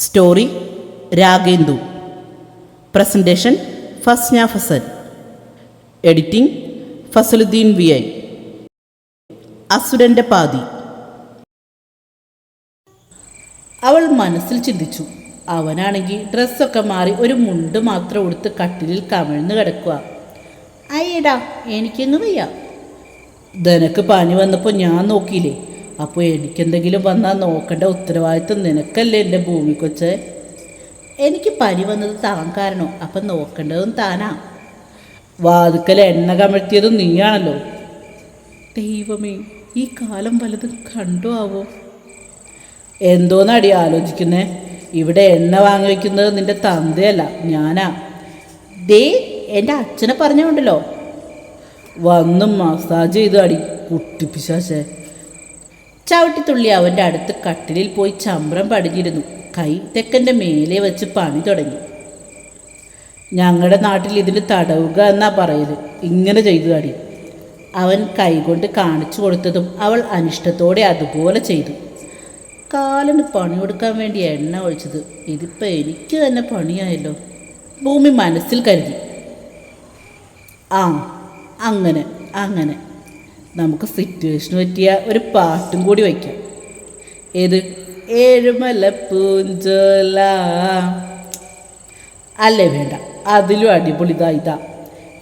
Story Ragendu. Presentation Fasna Fasal. Editing Fasaluddin V I. അസുരന്റെ പാതി. അവൾ മനസ്സിൽ ചിന്തിച്ചു. അവനാണെങ്കിൽ ഡ്രസ്സൊക്കെ മാറി ഒരു മുണ്ട് മാത്രം ഉടുത്ത് കട്ടിലിൽ കമിഴ്ന്ന് കിടക്കുക അയ്യടാ എനിക്കെന്ന് വയ്യ. നിനക്ക് പനി വന്നപ്പോൾ ഞാൻ നോക്കിയില്ലേ? അപ്പോൾ എനിക്കെന്തെങ്കിലും വന്നാൽ നോക്കേണ്ട ഉത്തരവാദിത്വം നിനക്കല്ലേ എന്റെ ഭൂമി എനിക്ക് പനി വന്നത് താൻ കാരണോ. അപ്പം നോക്കേണ്ടതും താനാ. വാതുക്കൽ എണ്ണ കമഴ്ത്തിയതും നീയാണല്ലോ. ദൈവമേ ഈ കാലം വലതും കണ്ടു ആവോ? എന്തോന്നടി ആലോചിക്കുന്നേ? ഇവിടെ എണ്ണ വാങ്ങി വയ്ക്കുന്നത് നിന്റെ തന്തയല്ല ഞാനാ. ദേ എന്റെ അച്ഛനെ പറഞ്ഞുണ്ടല്ലോ വന്നും മസാജ് ചെയ്തു അടി കുട്ടിപ്പിശാശേ. ചവിട്ടിത്തുള്ളി അവന്റെ അടുത്ത് കട്ടിലിൽ പോയി ചമ്രം പടിഞ്ഞിരുന്നു. കൈ തെക്കന്റെ മേലെ വെച്ച് പണി തുടങ്ങി. ഞങ്ങളുടെ നാട്ടിൽ ഇതിന് തടവുക എന്നാ പറയൽ. ഇങ്ങനെ ചെയ്തു അടി അവൻ കൈകൊണ്ട് കാണിച്ചു കൊടുത്തതും അവൾ അനിഷ്ടത്തോടെ അതുപോലെ ചെയ്തു. കാലിന് പണി കൊടുക്കാൻ വേണ്ടി എണ്ണ ഒഴിച്ചത്. ഇതിപ്പോൾ എനിക്ക് തന്നെ പണിയായല്ലോ. ഭൂമി മനസ്സിൽ കരുതി. ആ അങ്ങനെ അങ്ങനെ. നമുക്ക് സിറ്റുവേഷൻ പറ്റിയ ഒരു പാട്ടും കൂടി വയ്ക്കാം. ഏത്? ഏഴുമല പൂഞ്ചോല. അല്ലേ വേണ്ട അതിലും അടിപൊളി ഇതാ ഇതാ.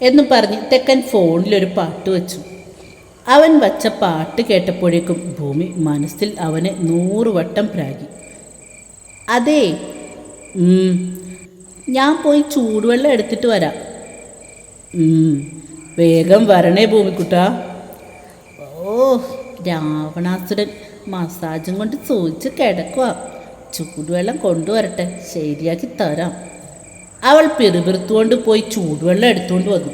എന്ന് പറഞ്ഞ് തെക്കൻ ഫോണിലൊരു പാട്ട് വെച്ചു. അവൻ വച്ച പാട്ട് കേട്ടപ്പോഴേക്കും ഭൂമി മനസ്സിൽ അവനെ നൂറ് വട്ടം പ്രാഗി. അതെ ഞാൻ പോയി ചൂടുവെള്ളം എടുത്തിട്ട് വരാം. വേഗം വരണേ ഭൂമിക്കുട്ടാ. രാവണാസുരൻ മസാജും കൊണ്ട് സൂചിച്ച് കിടക്കുക ചൂടുവെള്ളം കൊണ്ടുവരട്ടെ ശരിയാക്കി തരാം. അവൾ പിറുപിറുത്തുകൊണ്ട് പോയി ചൂടുവെള്ളം എടുത്തുകൊണ്ട് വന്നു.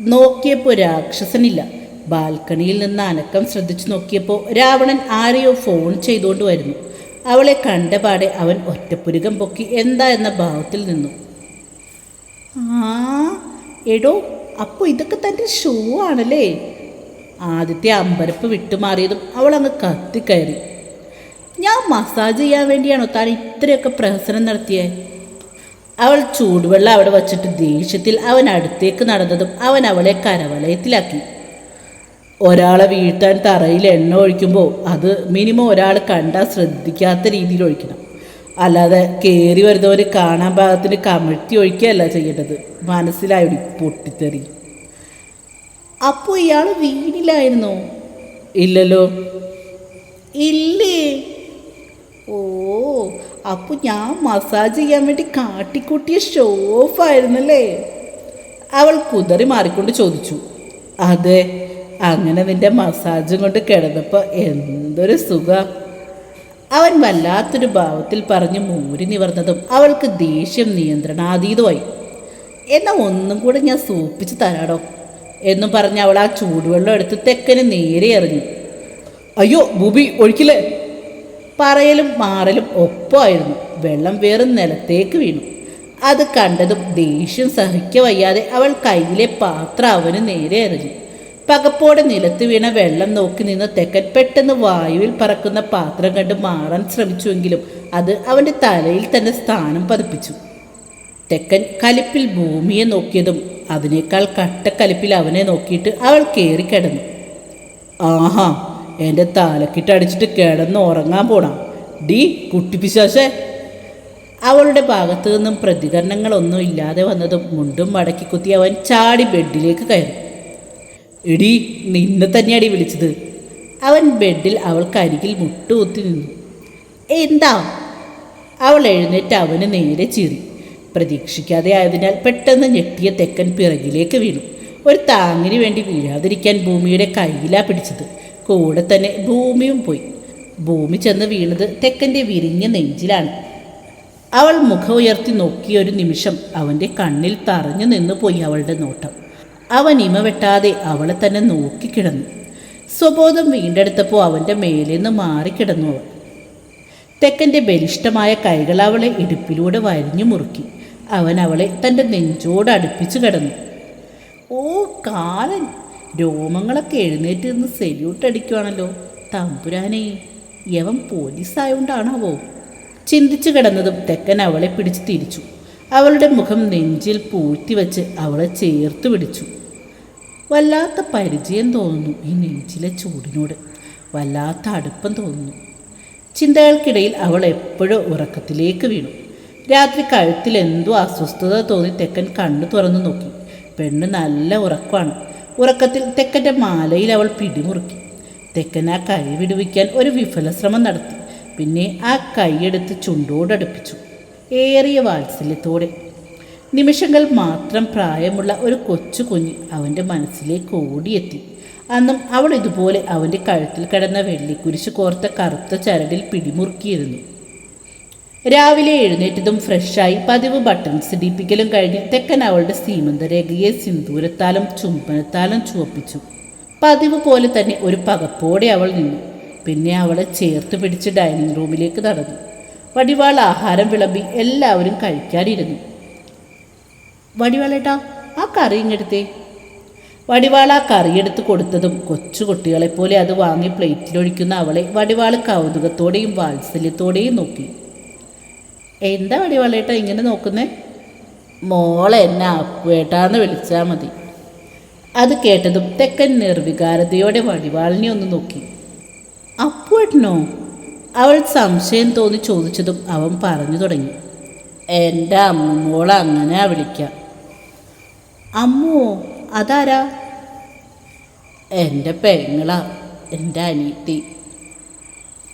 നോക്കിയപ്പോൾ രാക്ഷസനില്ല. ബാൽക്കണിയിൽ നിന്ന് അനക്കം ശ്രദ്ധിച്ചു നോക്കിയപ്പോൾ രാവണൻ ആരെയോ ഫോൺ ചെയ്തുകൊണ്ട് വരുന്നു. അവളെ കണ്ടപാടെ അവൻ ഒറ്റപ്പുരുകം പൊക്കി എന്താ എന്ന ഭാവത്തിൽ നിന്നു. ആ എടോ അപ്പോൾ ഇതൊക്കെ തന്റെ ഷൂ ആണല്ലേ? ആദ്യത്തെ അമ്പരപ്പ് വിട്ടുമാറിയതും അവൾ അങ്ങ് കത്തിക്കയറി. ഞാൻ മസാജ് ചെയ്യാൻ വേണ്ടിയാണോ താൻ ഇത്രയൊക്കെ പ്രഹസനം നടത്തിയേ? അവൾ ചൂടുവെള്ളം അവിടെ വച്ചിട്ട് ദേഷ്യത്തിൽ അവൻ അടുത്തേക്ക് നടന്നതും അവൻ അവളെ കരവലയത്തിലാക്കി. ഒരാളെ വീട്ടാൻ തറയിൽ എണ്ണ ഒഴിക്കുമ്പോൾ അത് മിനിമം ഒരാൾ കണ്ടാൽ ശ്രദ്ധിക്കാത്ത രീതിയിൽ ഒഴിക്കണം. അല്ലാതെ കയറി വരുന്നവർ കാണാൻ പാകത്തിന് കമഴ്ത്തി ഒഴിക്കുകയല്ല ചെയ്യേണ്ടത്. മനസ്സിലായി? പൊട്ടിത്തെറി. അപ്പോൾ ഇയാൾ വീണില്ലായിരുന്നോ? ഇല്ലല്ലോ. ഇല്ലേ? ഓ അപ്പോൾ ഞാൻ മസാജ് ചെയ്യാൻ വേണ്ടി കാട്ടിക്കൂട്ടിയ ഷോഫായിരുന്നല്ലേ അവൾ കുതറി മാറിക്കൊണ്ട് ചോദിച്ചു. അതെ അങ്ങനെ നിന്റെ മസാജും കൊണ്ട് കിടന്നപ്പോൾ എന്തൊരു സുഖ. അവൻ വല്ലാത്തൊരു ഭാവത്തിൽ പറഞ്ഞ് മൂരി നിവർന്നതും അവൾക്ക് ദേഷ്യം നിയന്ത്രണാതീതമായി. എന്നാൽ ഒന്നും കൂടെ ഞാൻ സൂപ്പിച്ച് തരാടോ? എന്നും പറഞ്ഞ് അവൾ ആ ചൂടുവെള്ളം എടുത്ത് തെക്കന് നേരെ എറിഞ്ഞു. അയ്യോ ഭൂപി ഒഴിക്കില്ലേ? പറയലും മാറലും ഒപ്പമായിരുന്നു വെള്ളം വേറെ നിലത്തേക്ക് വീണു. അത് കണ്ടതും ദേഷ്യം സഹിക്ക വയ്യാതെ അവൾ കയ്യിലെ പാത്രം അവന് നേരെ എറിഞ്ഞു. പകപ്പോടെ നിലത്ത് വീണ വെള്ളം നോക്കി നിന്ന് തെക്കൻ പെട്ടെന്ന് വായുവിൽ പറക്കുന്ന പാത്രം കണ്ട് മാറാൻ ശ്രമിച്ചുവെങ്കിലും അത് അവന്റെ തലയിൽ തന്നെ സ്ഥാനം പതിപ്പിച്ചു. തെക്കൻ കലിപ്പിൽ ഭൂമിയെ നോക്കിയതും അതിനേക്കാൾ കട്ടക്കലിപ്പിൽ അവനെ നോക്കിയിട്ട് അവൾ കയറി കിടന്നു. ആഹാ എന്റെ തലക്കിട്ട് അടിച്ചിട്ട് കിടന്ന് ഉറങ്ങാൻ പോണം. ഡി കുട്ടിപ്പിശാശേ അവളുടെ ഭാഗത്തു നിന്നും പ്രതികരണങ്ങളൊന്നും ഇല്ലാതെ വന്നതും മുണ്ടും മടക്കി കുത്തി അവൻ ചാടി ബെഡിലേക്ക് കയറി. എടി നിന്നെ തന്നെയാടി വിളിച്ചത്. അവൻ ബെഡിൽ അവൾക്കരികിൽ മുട്ടുകുത്തി നിന്നു. എന്താ? അവൾ എഴുന്നേറ്റ് അവന് നേരെ ചീറി പ്രതീക്ഷിക്കാതെ ആയതിനാൽ പെട്ടെന്ന് ഞെട്ടിയ തെക്കൻ പിറകിലേക്ക് വീണു. ഒരു താങ്ങിന് വേണ്ടി വീഴാതിരിക്കാൻ ഭൂമിയുടെ കയ്യിലാ പിടിച്ചത്. കൂടെ തന്നെ ഭൂമിയും പോയി. ഭൂമി ചെന്ന് വീണത് തെക്കന്റെ വിരിഞ്ഞ നെഞ്ചിലാണ്. അവൾ മുഖം ഉയർത്തി നോക്കിയ ഒരു നിമിഷം അവന്റെ കണ്ണിൽ തറഞ്ഞു നിന്നു പോയി അവളുടെ നോട്ടം. അവൻ ഇമ വെട്ടാതെ അവളെ തന്നെ നോക്കിക്കിടന്നു സ്വബോധം വീണ്ടെടുത്തപ്പോൾ അവന്റെ മേലേന്ന് മാറിക്കിടന്നു അവൾ. തെക്കന്റെ ബലിഷ്ടമായ കൈകൾ അവളെ ഇടുപ്പിലൂടെ വരിഞ്ഞു മുറുക്കി. അവൻ അവളെ തന്റെ നെഞ്ചോട് അടുപ്പിച്ചു കിടന്നു. ഓ കാലൻ രോമങ്ങളൊക്കെ എഴുന്നേറ്റ് നിന്ന് സെല്യൂട്ട് അടിക്കുവാണല്ലോ തമ്പുരാനെ യവൻ പോലീസായോണ്ടാണാവോ? ചിന്തിച്ചു കിടന്നതും തെക്കൻ അവളെ പിടിച്ച് തിരിച്ചു. അവളുടെ മുഖം നെഞ്ചിൽ പൂഴ്ത്തി വച്ച് അവളെ ചേർത്ത് പിടിച്ചു. വല്ലാത്ത പരിചയം തോന്നുന്നു ഈ നെഞ്ചിലെ ചൂടിനോട് വല്ലാത്ത അടുപ്പം തോന്നുന്നു. ചിന്തകൾക്കിടയിൽ അവൾ എപ്പോഴും ഉറക്കത്തിലേക്ക് വീണു. രാത്രി കഴുത്തിൽ എന്തോ അസ്വസ്ഥത തോന്നി തെക്കൻ കണ്ണു തുറന്നു നോക്കി. പെണ്ണ് നല്ല ഉറക്കമാണ്. ഉറക്കത്തിൽ തെക്കന്റെ മാലയിൽ അവൾ പിടിമുറുക്കി. തെക്കൻ ആ കൈ വിടുവിക്കാൻ ഒരു വിഫല ശ്രമം നടത്തി. പിന്നെ ആ കൈയെടുത്ത് ചുണ്ടോടടുപ്പിച്ചു ഏറിയ വാത്സല്യത്തോടെ. നിമിഷങ്ങൾ മാത്രം പ്രായമുള്ള ഒരു കൊച്ചു കുഞ്ഞ് അവന്റെ മനസ്സിലേക്ക് ഓടിയെത്തി. അന്നും അവൾ ഇതുപോലെ അവന്റെ കഴുത്തിൽ കിടന്ന വെള്ളിക്കുരിശ് കോർത്ത കറുത്ത ചരടിൽ പിടിമുറുക്കിയിരുന്നു. രാവിലെ എഴുന്നേറ്റതും ഫ്രഷായി പതിവ് ബട്ടൺസ് ഇടിപ്പിക്കലും കഴിഞ്ഞ് തെക്കൻ അവളുടെ സീമന്തരേഖയെ സിന്ദൂരത്താലും ചുംബനത്താലും ചുവപ്പിച്ചു. പതിവ് പോലെ തന്നെ ഒരു പകപ്പോടെ അവൾ നിന്നു. പിന്നെ അവളെ ചേർത്ത് പിടിച്ച് ഡൈനിങ് റൂമിലേക്ക് നടന്നു. വടിവാൾ ആഹാരം വിളമ്പി എല്ലാവരും കഴിക്കാനിരുന്നു. വടിവാളേട്ടാ ആ കറി ഇങ്ങെടുത്തേ വടിവാൾ ആ കറിയെടുത്ത് കൊടുത്തതും കൊച്ചു കുട്ടികളെപ്പോലെ അത് വാങ്ങി പ്ലേറ്റിലൊഴിക്കുന്ന അവളെ വടിവാൾ കൗതുകത്തോടെയും വാത്സല്യത്തോടെയും നോക്കി. എന്താ വടിവാളേട്ടാ ഇങ്ങനെ നോക്കുന്നേ? മോളെ എന്നെ അക്കുവേട്ടാന്ന് വിളിച്ചാൽ മതി. അത് കേട്ടതും തെക്കൻ നിർവികാരതയോടെ വടിവാളിനെ ഒന്ന് നോക്കി. അപ്പുവേട്ടനോ അവൾ സംശയം തോന്നി ചോദിച്ചതും അവൻ പറഞ്ഞു തുടങ്ങി. എന്റെ അമ്മമോളെ അങ്ങനെ വിളിക്കാം. അമ്മോ അതാരാ? എന്റെ പെങ്ങളാ എന്റെ അനിയത്തി.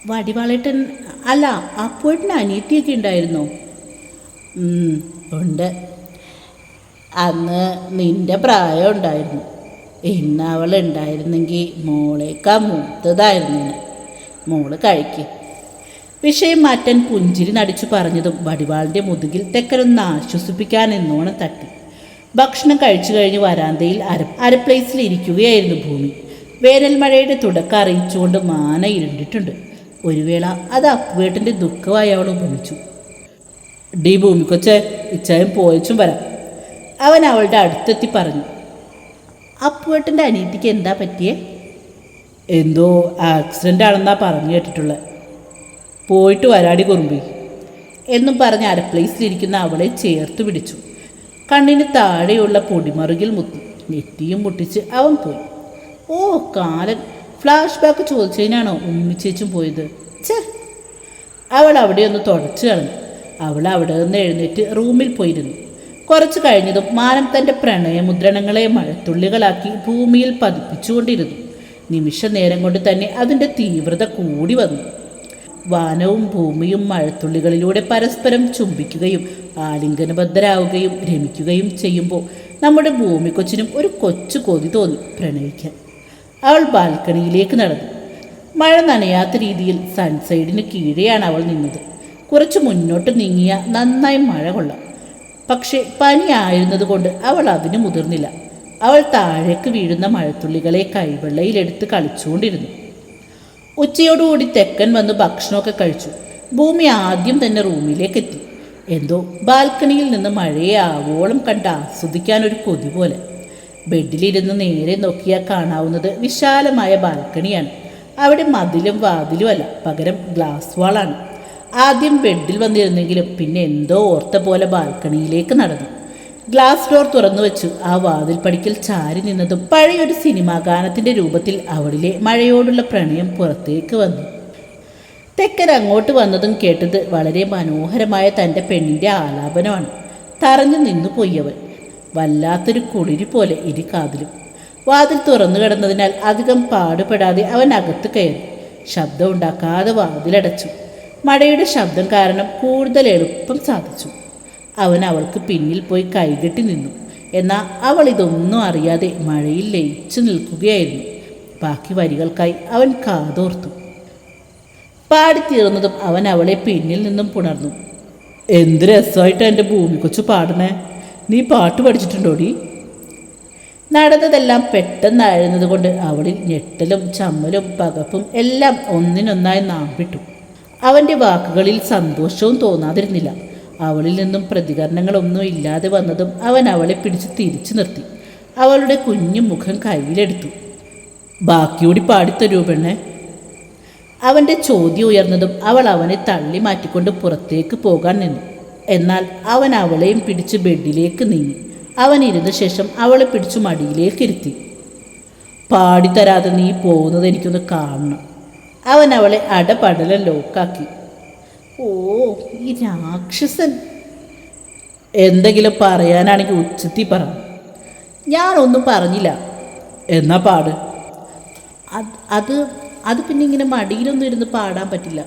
വടിവാളേട്ടൻ അല്ല അപ്പുവേട്ടൻ അനിയത്തിയൊക്കെ ഉണ്ടായിരുന്നോ? ഉണ്ട്. അന്ന് നിന്റെ പ്രായം ഉണ്ടായിരുന്നു. ഇന്ന് അവൾ ഉണ്ടായിരുന്നെങ്കിൽ മോളേക്കാ മൂത്തതായിരുന്നു. മോൾ കഴിക്ക്. വിഷയം മാറ്റാൻ പുഞ്ചിരി നടിച്ചു പറഞ്ഞതും വടിവാളിന്റെ മുതുകിൽ തെക്കനൊന്ന് ആശ്വസിപ്പിക്കാൻ എന്നോണം തട്ടി. ഭക്ഷണം കഴിച്ചു കഴിഞ്ഞ് വരാന്തയിൽ അര അരപ്ലേസിൽ ഇരിക്കുകയായിരുന്നു ഭൂമി. വേനൽമഴയുടെ തുടക്കം അറിയിച്ചുകൊണ്ട് മാന ഇരുണ്ടിട്ടുണ്ട്. ഒരു വേള അത് അക്കുവേട്ടന്റെ ദുഃഖമായി അവൾ ഉപമിച്ചു. ഡി ഭൂമിക്കൊച്ചെ ഇച്ചായും പോയച്ചും വരാം. അവൻ അവളുടെ അടുത്തെത്തി പറഞ്ഞു അപ്പുവേട്ടന്റെ അനിയത്തിക്ക് എന്താ പറ്റിയേ? എന്തോ ആക്സിഡന്റ് ആണെന്നാ പറഞ്ഞു കേട്ടിട്ടുള്ളത് പോയിട്ട് വരാടി കുറുമ്പി എന്നും പറഞ്ഞ് അരപ്ലേസിലിരിക്കുന്ന അവളെ ചേർത്ത് പിടിച്ചു. കണ്ണിന് താഴെയുള്ള പൊടിമറുകിൽ മുത്തി നെറ്റിയും മുട്ടിച്ച് അവൻ പോയി. ഓ കാലൻ ഫ്ലാഷ് ബാക്ക് ചോദിച്ചതിനാണോ ഉമ്മിച്ചേച്ചും പോയത്? ചേ അവൾ അവിടെ ഒന്ന് തുടച്ചു കളഞ്ഞു. അവൾ അവിടെ നിന്ന് എഴുന്നേറ്റ് റൂമിൽ പോയിരുന്നു. കുറച്ചു കഴിഞ്ഞതും മാനം തന്റെ പ്രണയമുദ്രണങ്ങളെ മഴത്തുള്ളികളാക്കി ഭൂമിയിൽ പതിപ്പിച്ചുകൊണ്ടിരുന്നു. നിമിഷ നേരം കൊണ്ട് തന്നെ അതിന്റെ തീവ്രത കൂടി വന്നു. വാനവും ഭൂമിയും മഴത്തുള്ളികളിലൂടെ പരസ്പരം ചുംബിക്കുകയും ആലിംഗനബദ്ധരാവുകയും രമിക്കുകയും ചെയ്യുമ്പോൾ നമ്മുടെ ഭൂമി കൊച്ചിനും ഒരു കൊച്ചു കൊതി തോന്നി പ്രണയിക്കാൻ. അവൾ ബാൽക്കണിയിലേക്ക് നടന്നു. മഴ നനയാത്ത രീതിയിൽ സൺസൈഡിന് കീഴെയാണ് അവൾ നിന്നത്. കുറച്ച് മുന്നോട്ട് നീങ്ങിയ നന്നായി മഴ കൊള്ളാം. പക്ഷേ പനിയായിരുന്നതുകൊണ്ട് അവൾ അതിന് മുതിർന്നില്ല. അവൾ താഴേക്ക് വീഴുന്ന മഴത്തുള്ളികളെ കൈവെള്ളയിലെടുത്ത് കളിച്ചുകൊണ്ടിരുന്നു. ഉച്ചയോടുകൂടി തെക്കൻ വന്ന് ഭക്ഷണമൊക്കെ കഴിച്ചു. ഭൂമി ആദ്യം തന്നെ റൂമിലേക്ക് എത്തി. എന്തോ ബാൽക്കണിയിൽ നിന്ന് മഴയെ ആവോളം കണ്ട് ആസ്വദിക്കാൻ ഒരു കൊതി പോലെ. ബെഡിലിരുന്ന് നേരെ നോക്കിയാൽ കാണാവുന്നത് വിശാലമായ ബാൽക്കണിയാണ്. അവിടെ മതിലും വാതിലും അല്ല പകരം ഗ്ലാസ് വാളാണ്. ആദ്യം ബെഡിൽ വന്നിരുന്നെങ്കിലും പിന്നെ എന്തോ ഓർത്ത പോലെ ബാൽക്കണിയിലേക്ക് നടന്നു. ഗ്ലാസ് ഡോർ തുറന്നു വെച്ചു. ആ വാതിൽ പടിക്കൽ ചാരി നിന്നതും പഴയൊരു സിനിമാ ഗാനത്തിന്റെ രൂപത്തിൽ അവളിലെ മഴയോടുള്ള പ്രണയം പുറത്തേക്ക് വന്നു. തെക്കൻ അങ്ങോട്ട് വന്നതും കേട്ടത് വളരെ മനോഹരമായ തന്റെ പെണ്ണിന്റെ ആലാപനമാണ്. തറഞ്ഞു നിന്നു പോയവൻ വല്ലാത്തൊരു കുളിരി പോലെ ഇരി കാതിലും. വാതിൽ തുറന്നു കിടന്നതിനാൽ അധികം പാടുപെടാതെ അവൻ അകത്ത് കയറി. ശബ്ദം ഉണ്ടാക്കാതെ വാതിലടച്ചു. മഴയുടെ ശബ്ദം കാരണം കൂടുതൽ എളുപ്പം സാധിച്ചു. അവൻ അവൾക്ക് പിന്നിൽ പോയി കൈകെട്ടി നിന്നു. എന്നാൽ അവൾ ഇതൊന്നും അറിയാതെ മഴയിൽ ലയിച്ചു നിൽക്കുകയായിരുന്നു. ബാക്കി വരികൾക്കായി അവൻ കാതോർത്തു. പാടിത്തീർന്നതും അവൻ അവളെ പിന്നിൽ നിന്നും പുണർന്നു. എന്ത് രസമായിട്ട് എന്റെ ഭൂമിക്കൊച്ചു പാടണേ നീ പാട്ട് പഠിച്ചിട്ടുണ്ടോടി? നടന്നതെല്ലാം പെട്ടെന്നായിരുന്നത് കൊണ്ട് അവളിൽ ഞെട്ടലും ചമ്മലും പകപ്പും എല്ലാം ഒന്നിനൊന്നായി നാമ്പിട്ടു. അവന്റെ വാക്കുകളിൽ സന്തോഷവും തോന്നാതിരുന്നില്ല. അവളിൽ നിന്നും പ്രതികരണങ്ങളൊന്നും ഇല്ലാതെ വന്നതും അവൻ അവളെ പിടിച്ച് തിരിച്ചു നിർത്തി. അവളുടെ കുഞ്ഞു മുഖം കയ്യിലെടുത്തു. ബാക്കിയോടി പാടിത്തരൂ പെണ്ണെ. അവന്റെ ചോദ്യം ഉയർന്നതും അവൾ അവനെ തള്ളി മാറ്റിക്കൊണ്ട് പുറത്തേക്ക് പോകാൻ നിന്നു. എന്നാൽ അവൻ അവളെയും പിടിച്ച് ബെഡിലേക്ക് നീങ്ങി. അവൻ ഇരുന്ന ശേഷം അവളെ പിടിച്ചു മടിയിലേക്ക് ഇരുത്തി. പാടിത്തരാതെ നീ പോകുന്നത് എനിക്കൊന്ന് കാണണം. അവൻ അവളെ അടപടല ലോക്കാക്കി. ഓ ഈ രാക്ഷസൻ. എന്തെങ്കിലും പറയാനാണെങ്കിൽ ഉച്ചത്തി പറ. ഞാനൊന്നും പറഞ്ഞില്ല. എന്നാ പാട്. അത് അത് അത് പിന്നെ ഇങ്ങനെ മടിയിലൊന്നും ഇരുന്ന് പാടാൻ പറ്റില്ല.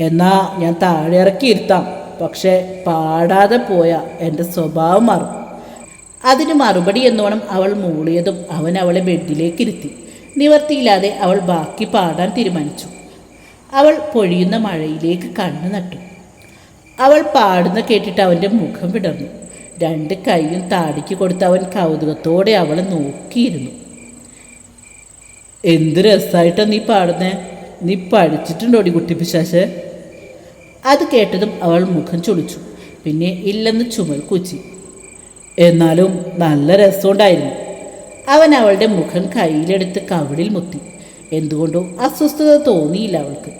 എന്നാ ഞാൻ താഴെ ഇറക്കി ഇരുത്താം. പക്ഷേ പാടാതെ പോയ എന്റെ സ്വഭാവം മാറും. അതിന് മറുപടി എന്നോണം അവൾ മൂളിയതും അവൻ അവളെ ബെഡിലേക്ക് ഇരുത്തി. നിവർത്തിയില്ലാതെ അവൾ ബാക്കി പാടാൻ തീരുമാനിച്ചു. അവൾ പൊഴിയുന്ന മഴയിലേക്ക് കണ്ണു നട്ടു. അവൾ പാടുന്ന കേട്ടിട്ട് അവന്റെ മുഖം വിടർന്നു. രണ്ട് കൈയും താടിക്ക് കൊടുത്ത് അവൻ കൗതുകത്തോടെ അവളെ നോക്കിയിരുന്നു. എന്ത് രസമായിട്ടാണ് നീ പാടുന്നേ. നീ പഠിച്ചിട്ടുണ്ടോടി കുട്ടി പിശാശ് അത് കേട്ടതും അവൾ മുഖം ചുളിച്ചു. പിന്നെ ഇല്ലെന്ന് ചുമൽ കുച്ചി. എന്നാലും നല്ല രസമുണ്ടായിരുന്നു. അവൻ അവളുടെ മുഖം കയ്യിലെടുത്ത് കവിളിൽ മുത്തി. എന്തുകൊണ്ടോ അസ്വസ്ഥത തോന്നിയില്ല അവൾക്ക്.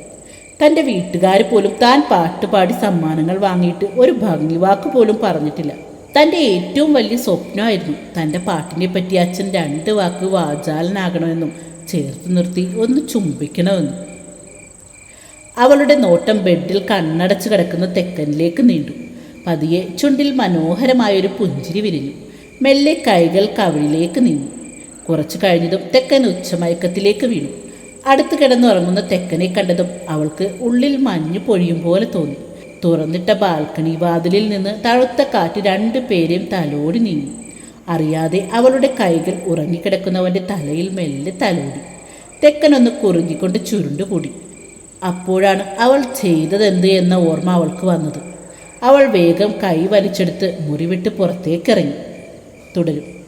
തന്റെ വീട്ടുകാർ പോലും താൻ പാട്ടുപാടി സമ്മാനങ്ങൾ വാങ്ങിയിട്ട് ഒരു ഭംഗിവാക്ക് പോലും പറഞ്ഞിട്ടില്ല. തന്റെ ഏറ്റവും വലിയ സ്വപ്നമായിരുന്നു തന്റെ പാട്ടിനെ പറ്റി അച്ഛൻ രണ്ട് വാക്ക് വാചാലനാകണമെന്നും ചേർത്ത് നിർത്തി ഒന്ന് ചുംബിക്കണമെന്നും. അവളുടെ നോട്ടം ബെഡിൽ കണ്ണടച്ചു കിടക്കുന്ന തെക്കനിലേക്ക് നീണ്ടു. പതിയെ ചുണ്ടിൽ മനോഹരമായൊരു പുഞ്ചിരി വിരിഞ്ഞു. മെല്ലെ കൈകൾ കവിളിലേക്ക് നീങ്ങി. കുറച്ചു കഴിഞ്ഞതും തെക്കൻ ഉച്ചമയക്കത്തിലേക്ക് വീണു. അടുത്ത് കിടന്നുറങ്ങുന്ന തെക്കനെ കണ്ടതും അവൾക്ക് ഉള്ളിൽ മഞ്ഞ് പൊഴിയും പോലെ തോന്നി. തുറന്നിട്ട ബാൽക്കണി വാതിലിൽ നിന്ന് തഴുത്ത കാറ്റ് രണ്ടു പേരെയും തലോടി നീങ്ങി. അറിയാതെ അവളുടെ കൈകൾ ഉറങ്ങിക്കിടക്കുന്നവന്റെ തലയിൽ മെല്ലെ തലോടി. തെക്കനൊന്ന് കുറുങ്ങിക്കൊണ്ട് ചുരുണ്ടുകൂടി. അപ്പോഴാണ് അവൾ ചെയ്തതെന്ത് എന്ന ഓർമ്മ അവൾക്ക് വന്നത്. അവൾ വേഗം കൈ വലിച്ചെടുത്ത് മുറിവിട്ട് പുറത്തേക്കിറങ്ങി. തുടരും.